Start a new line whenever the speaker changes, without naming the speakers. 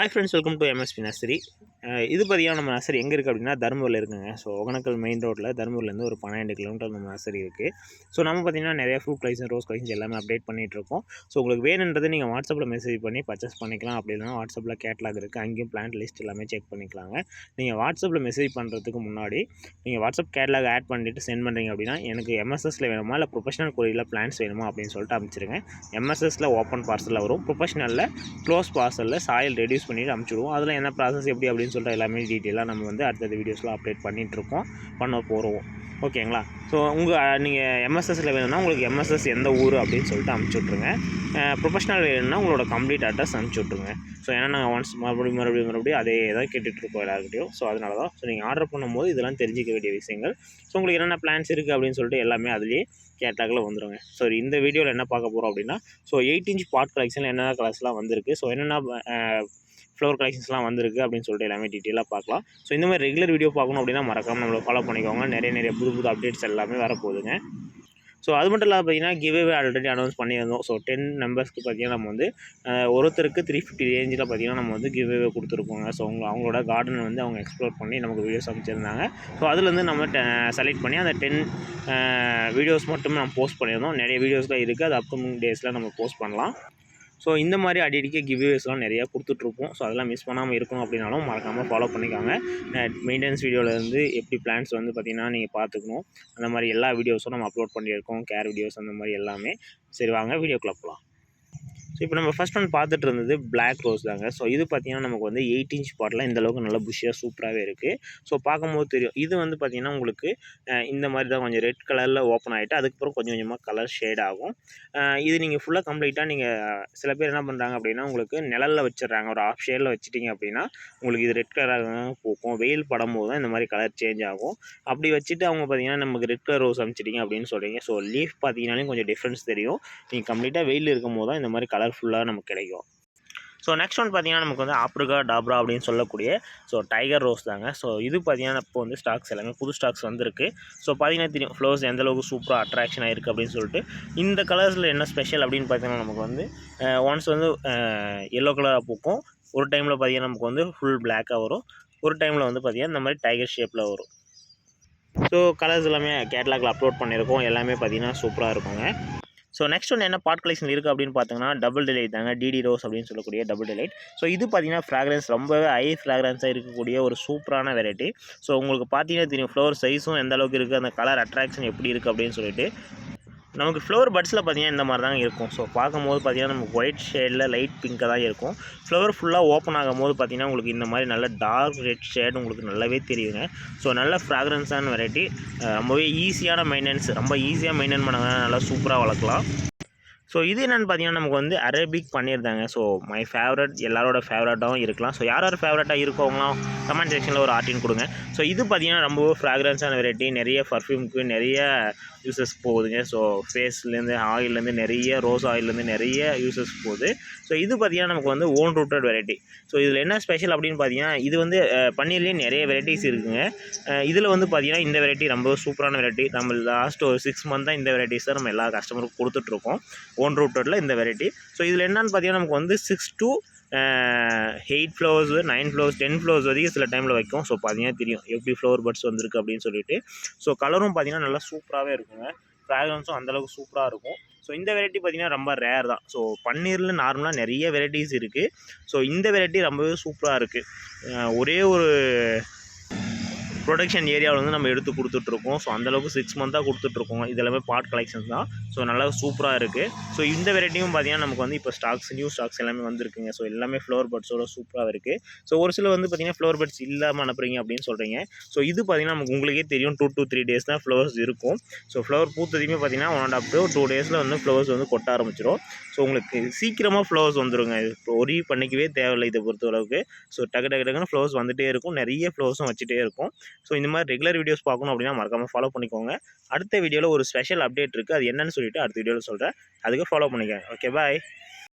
Hi friends welcome to MSP nursery இது பார்த்தீங்கன்னா நம்ம நர்சரி எங்கே இருக்குது அப்படின்னா தருமபுரியில் இருக்குங்க. ஸோ ஒகனக்கல் மெயின் ரோட்டில் தருமபுரிலேருந்து ஒரு பன்னெண்டு கிலோமீட்டர் நம்ம நர்சரி இருக்குது ஸோ நம்ம பார்த்தீங்கன்னா நிறைய ஃப்ரூட் கலெக்ஷன் ரோஸ் கலெக்ஷன் எல்லாமே அப்டேட் பண்ணிட்டு இருக்கோம். ஸோ உங்களுக்கு வேணுன்றது நீங்கள் வாட்ஸ்அப்பில் மெசேஜ் பண்ணி பர்ச்சேஸ் பண்ணிக்கலாம். அப்படி இல்லைன்னா வாட்ஸ்அப்பில் கேட்லாக் இருக்குது அங்கேயும் பிளான்ட் லிஸ்ட் எல்லாமே செக் பண்ணிக்கலாங்க. நீங்கள் வாட்ஸ்அப்பில் மெசேஜ் பண்ணுறதுக்கு முன்னாடி நீங்கள் வாட்ஸ்அப் கேட்லாக் ஆட் பண்ணிவிட்டு சென்ட் பண்ணுறீங்க அப்படின்னா எனக்கு எம்எஸ்எஸில் வேணுமா? இல்லை ப்ரொஃபஷனல் கொரியில் பிளான்ஸ் வேணுமா? அப்படின்னு சொல்லிட்டு அமைச்சிருங்க எம்எஸ்எஸில் ஓப்பன் பார்சலில் வரும். ப்ரொஃபஷனலில் க்ளோஸ் பார்சலில் சாயில் ரெடியூஸ் பண்ணிவிட்டு அமுச்சிடுவோம். அதில் என்ன ப்ராசஸ் எப்படி அப்படின்னு சொல்லிட்டு எல்லாமே டீட்டெயிலாக நம்ம வந்து அடுத்தது வீடியோஸ்லாம் அப்டேட் பண்ணிகிட்ருக்கோம் பண்ண போகிறோம் ஓகேங்களா ஸோ உங்கள் நீங்கள் எம்எஸ்எஸில் வேணும்னா உங்களுக்கு எம்எஸ்எஸ் எந்த ஊர் அப்படின்னு சொல்லிட்டு அமுச்சு விட்ருங்க ப்ரொஃபஷனல் வேணும்னா உங்களோட கம்ப்ளீட் அட்ரஸ் அனுப்பிச்சி விட்ருங்க ஸோ ஏன்னா நாங்கள் ஒன்ஸ் மறுபடியும் மறுபடியும் மறுபடியும் அதே தான் கேட்டுட்ருக்கோம் எல்லாருக்கிட்டையும் ஸோ அதனால தான் ஸோ நீங்கள் ஆர்டர் பண்ணும்போது இதெல்லாம் தெரிஞ்சிக்க வேண்டிய விஷயங்கள். ஸோ உங்களுக்கு என்னென்ன பிளான்ஸ் இருக்குது அப்படின்னு சொல்லிட்டு எல்லாமே அதுலேயே கேட்டாக்கில் வந்துருங்க. ஸோ இந்த வீடியோவில் என்ன பார்க்க போகிறோம் அப்படின்னா ஸோ எயிட் இன்ச் பாட் கலெக்ஷனில் என்னென்ன கலர்ஸ்லாம் வந்திருக்கு? ஸோ என்னென்ன ஃப்ளவர் கலெக்ஷன்ஸ்லாம் வந்திருக்கு அப்படின்னு சொல்லிட்டு எல்லாமே டீட்டெயிலாக பார்க்கலாம். ஸோ இந்த மாதிரி ரெகுலர் வீடியோ பார்க்கணும் அப்படின்னா மறக்காமல் நம்மளை ஃபாலோ பண்ணிக்கோங்க. நிறைய நிறைய புது புது அப்டேட்ஸ் எல்லாமே வரப்போகுதுங்க. ஸோ அது மட்டும் இல்லாமல் பார்த்தீங்கன்னா கிவ்வே ஆல்ரெடி அனௌன்ஸ் பண்ணியிருந்தோம். ஸோ டென் மெம்பர்ஸ்க்கு பார்த்தீங்கன்னா நம்ம வந்து ஒருத்தருக்கு த்ரீ ஃபிஃப்டி ரேஞ்சில் பார்த்தீங்கன்னா நம்ம வந்து கிவ்வே கொடுத்துருக்கோங்க. ஸோ அவங்க அவங்களோட கார்டன் வந்து அவங்க எக்ஸ்ப்ளோர் பண்ணி நமக்கு வீடியோஸ் அமைச்சிருந்தாங்க ஸோ அதுலேருந்து நம்ம செலக்ட் பண்ணி அந்த டென் வீடியோஸ் மட்டும் நம்ம போஸ்ட் பண்ணியிருந்தோம். நிறைய வீடியோஸ்லாம் இருக்குது அது அப்கமிங் டேஸில் நம்ம போஸ்ட் பண்ணலாம். ஸோ இந்த மாதிரி அடிக்கடிக்க கிவ்வேஸ்லாம் நிறையா கொடுத்துட்ருப்போம். ஸோ அதெல்லாம் மிஸ் பண்ணாமல் இருக்கணும் அப்படின்னாலும் மறக்காமல் ஃபாலோ பண்ணிக்காங்க. மெயின்டெனன்ஸ் வீடியோவிலேருந்து எப்படி பிளான்ஸ் வந்து பார்த்திங்கன்னா நீங்கள் பார்த்துக்கணும். அந்த மாதிரி எல்லா வீடியோஸும் நம்ம அப்லோட் பண்ணியிருக்கோம். கேர் வீடியோஸ் அந்த மாதிரி எல்லாமே. சரி வாங்க வீடியோக்குள்ள போகலாம் ஸோ இப்போ நம்ம ஃபஸ்ட் ஒன் பார்த்துட்டு இருந்தது பிளாக் ரோஸ் தாங்க. ஸோ இது பார்த்தீங்கன்னா நமக்கு வந்து எயிட் இன்ச் பாட்டில் இந்த அளவுக்கு நல்லா புஷியாக சூப்பராகவே இருக்குது ஸோ பார்க்கும்போது தெரியும். இது வந்து பார்த்திங்கன்னா உங்களுக்கு இந்த மாதிரி தான் கொஞ்சம் ரெட் கலரில் ஓப்பன் ஆகிட்டு அதுக்கப்புறம் கொஞ்சம் கொஞ்சமாக கலர் ஷேட் ஆகும். இது நீங்கள் ஃபுல்லாக கம்ப்ளீட்டாக நீங்கள் சில பேர் என்ன பண்ணுறாங்க அப்படின்னா உங்களுக்கு நிழலில் வச்சிடுறாங்க. ஒரு ஆஃப் ஷேடில் வச்சுட்டிங்க அப்படின்னா உங்களுக்கு இது ரெட் கலராக பூக்கும். வெயில் படம் போது தான் இந்த மாதிரி கலர் சேஞ்ச் ஆகும். அப்படி வச்சுட்டு அவங்க பார்த்தீங்கன்னா நமக்கு ரெட் கலர் ரோஸ் அமைச்சிட்டிங்க அப்படின்னு சொல்கிறீங்க ஸோ லீஃப் பார்த்தீங்கன்னாலே கொஞ்சம் டிஃப்ரென்ஸ் தெரியும். நீங்கள் கம்ப்ளீட்டாக வெயில் இருக்கும் போது தான் இந்த மாதிரி கலர் கலர்ஃபுல்லாக நமக்கு கிடைக்கும். ஸோ நெக்ஸ்ட் ஒன் பார்த்தீங்கன்னா நமக்கு வந்து ஆப்ரிகா டாப்ரா அப்படின்னு சொல்லக்கூடிய ஸோ டைகர் ரோஸ் தாங்க. ஸோ இது பார்த்தீங்கன்னா இப்போ வந்து ஸ்டாக்ஸ் எல்லாமே புது ஸ்டாக்ஸ் வந்திருக்கு. ஸோ பார்த்தீங்கன்னா தெரியும் ஃப்ளவர்ஸ் எந்தளவுக்கு சூப்பராக அட்ராக்ஷன் ஆகிருக்கு அப்படின்னு சொல்லிட்டு. இந்த கலர்ஸில் என்ன ஸ்பெஷல் அப்படின்னு பார்த்தீங்கன்னா நமக்கு வந்து ஒன்ஸ் வந்து எல்லோ கலராக பூக்கும். ஒரு டைமில் பார்த்தீங்கன்னா நமக்கு வந்து ஃபுல் பிளாக்காக வரும். ஒரு டைமில் வந்து பார்த்திங்கன்னா இந்த மாதிரி டைகர் ஷேப்பில் வரும். ஸோ கலர்ஸ் எல்லாமே கேட்லாகில் அப்லோட் பண்ணியிருக்கோம். எல்லாமே பார்த்தீங்கன்னா சூப்பராக இருக்குங்க. ஸோ நெக்ஸ்ட் ஒன்று என்ன பாட் கலெக்ஷன் இருக்குது அப்படின்னு பார்த்தீங்கன்னா டபுள் டிலைட் தாங்க. டிடி ரோஸ் அப்படின்னு சொல்லக்கூடிய டபுள் டிலைட் ஸோ இது பார்த்தீங்கன்னா ஃப்ராக்ரன்ஸ் ரொம்பவே ஹை ஃப்ராக்ரன்ஸாக இருக்கக்கூடிய ஒரு சூப்பரான வெரைட்டி ஸோ உங்களுக்கு பார்த்தீங்கன்னா தெரியும் ஃப்ளவர் சைஸும் எந்த அளவுக்கு இருக்குது அந்த கலர் அட்ராக்ஷன் எப்படி இருக்குது அப்படின்னு சொல்லிட்டு. நமக்கு ஃப்ளவர் பட்ஸில் பார்த்தீங்கன்னா இந்த மாதிரி தாங்க இருக்கும். ஸோ பார்க்கும்போது பார்த்திங்கன்னா நமக்கு ஒயிட் ஷேடில் லைட் பிங்க்காக தான் இருக்கும். ஃப்ளவர் ஃபுல்லாக ஓப்பன் ஆகும்போது பார்த்திங்கன்னா உங்களுக்கு இந்த மாதிரி நல்ல டார்க் ரெட் ஷேட் உங்களுக்கு நல்லாவே தெரியுங்க. ஸோ நல்ல ஃப்ராக்ரன்ஸான வெரைட்டி ரொம்பவே ஈஸியான மெயின்டெனன்ஸ் ரொம்ப ஈஸியாக மெயின்டைன் பண்ணாங்க நல்லா சூப்பராக வளர்க்கலாம். ஸோ இது என்னென்னு பார்த்தீங்கன்னா நமக்கு வந்து அரேபிக் பண்ணியிருந்தாங்க ஸோ மை ஃபேவரட் எல்லாரோட ஃபேவரட்டாகவும் இருக்கலாம். ஸோ யார் யார் ஃபேவரட்டாக இருக்கவங்களாம் கமெண்ட் செக்ஷனில் ஒரு ஆர்டின் கொடுங்க. ஸோ இது பார்த்தீங்கன்னா ரொம்ப ஃப்ராக்ரன்ஸான வெரைட்டி நிறைய பர்ஃப்யூம்க்கு நிறைய யூசஸ் போகுதுங்க. ஸோ ஃபேஸ்லேருந்து ஆயிலேருந்து நிறைய ரோஸ் ஆயிலேருந்து நிறைய யூசஸ் போகுது. ஸோ இது பார்த்தீங்கன்னா நமக்கு வந்து ஓன் ரூட்டட் வெரைட்டி ஸோ இதில் என்ன ஸ்பெஷல் அப்படின்னு பார்த்தீங்கன்னா இது வந்து பன்னீர்லேயும் பன்னீர்லேயே நிறைய வெரைட்டிஸ் இருக்குங்க. இதில் வந்து பார்த்தீங்கன்னா இந்த வெரைட்டி ரொம்ப சூப்பரான வெரைட்டி நம்ம லாஸ்ட் ஒரு சிக்ஸ் மந்த் தான் இந்த வெரைட்டிஸ் தான் நம்ம எல்லா கஸ்டமருக்கும் கொடுத்துட்ருக்கோம் ஓன் ரூட்டடில் இந்த வெரைட்டி ஸோ இதில் என்னென்னு பார்த்தீங்கன்னா நமக்கு வந்து six two eight flowers nine flowers ten flowers வரைக்கும் சில டைமில் வைக்கும். ஸோ பார்த்தீங்கன்னா தெரியும். எப்படி ஃப்ளவர் பட்ஸ் வந்திருக்கு அப்படின்னு சொல்லிட்டு. ஸோ கலரும் பார்த்தீங்கன்னா நல்லா சூப்பராகவே இருக்குங்க. ஃப்ராக்ரன்ஸும் அந்தளவுக்கு சூப்பராக இருக்கும். ஸோ இந்த வெரைட்டி பார்த்திங்கன்னா ரொம்ப ரேர் தான். ஸோ பன்னீரில் நார்மலாக நிறைய வெரைட்டிஸ் இருக்குது ஸோ இந்த வெரைட்டி ரொம்பவே சூப்பராக இருக்குது ஒரே ஒரு ப்ரொடக்ஷன் ஏரியாவில் வந்து நம்ம எடுத்து கொடுத்துட்ருக்கோம். ஸோ அந்தளவுக்கு சிக்ஸ் மந்த்தாக கொடுத்துட்ருக்கோம். இது எல்லாமே பார்ட் கலெக்ஷன்ஸ் தான். ஸோ நல்லா சூப்பராக இருக்குது ஸோ இந்த வெரைட்டியும் பார்த்தீங்கன்னா நமக்கு வந்து இப்போ ஸ்டாக்ஸ் நியூ ஸ்டாக்ஸ் எல்லாமே வந்திருக்குங்க. ஸோ எல்லாமே ஃப்ளவர் பட்ஸோட சூப்பராக இருக்குது ஸோ ஒரு சில வந்து பார்த்தீங்கன்னா ஃப்ளவர் பட்ஸ் இல்லாமல் அனுப்புறீங்க அப்படின்னு சொல்கிறீங்க ஸோ இது பார்த்தீங்கன்னா நமக்கு உங்களுக்கே தெரியும். டூ டூ த்ரீ டேஸ் தான் ஃப்ளவர்ஸ் இருக்கும். ஸோ ஃப்ளவர் பூத்ததுமே பார்த்தீங்கன்னா one and half two two டேஸில் வந்து ஃப்ளவர்ஸ் வந்து கொட்ட ஆரம்பிச்சிடும் ஸோ உங்களுக்கு சீக்கிரமாக ஃப்ளவர்ஸ் வந்துடுங்க இப்போ ஒரி பண்ணிக்கவே தேவையில்லை இதை பொறுத்த அளவுக்கு ஸோ டக்கு டக்கு டக்குன்னு ஃப்ளவர்ஸ் வந்துட்டே இருக்கும். நிறைய ஃப்ளவர்ஸும் வச்சுட்டே இருக்கும். ஸோ இந்த மாதிரி ரெகுலர் வீடியோஸ் பார்க்கணும் அப்படின்னா மறக்காமல் ஃபாலோ பண்ணிக்கோங்க. அடுத்த வீடியோவில் ஒரு ஸ்பெஷல் அப்டேட் இருக்குது அது என்னன்னு சொல்லிட்டு அடுத்த வீடியோவில் சொல்கிறேன் அதுக்கு ஃபாலோ பண்ணிக்கோங்க. Okay bye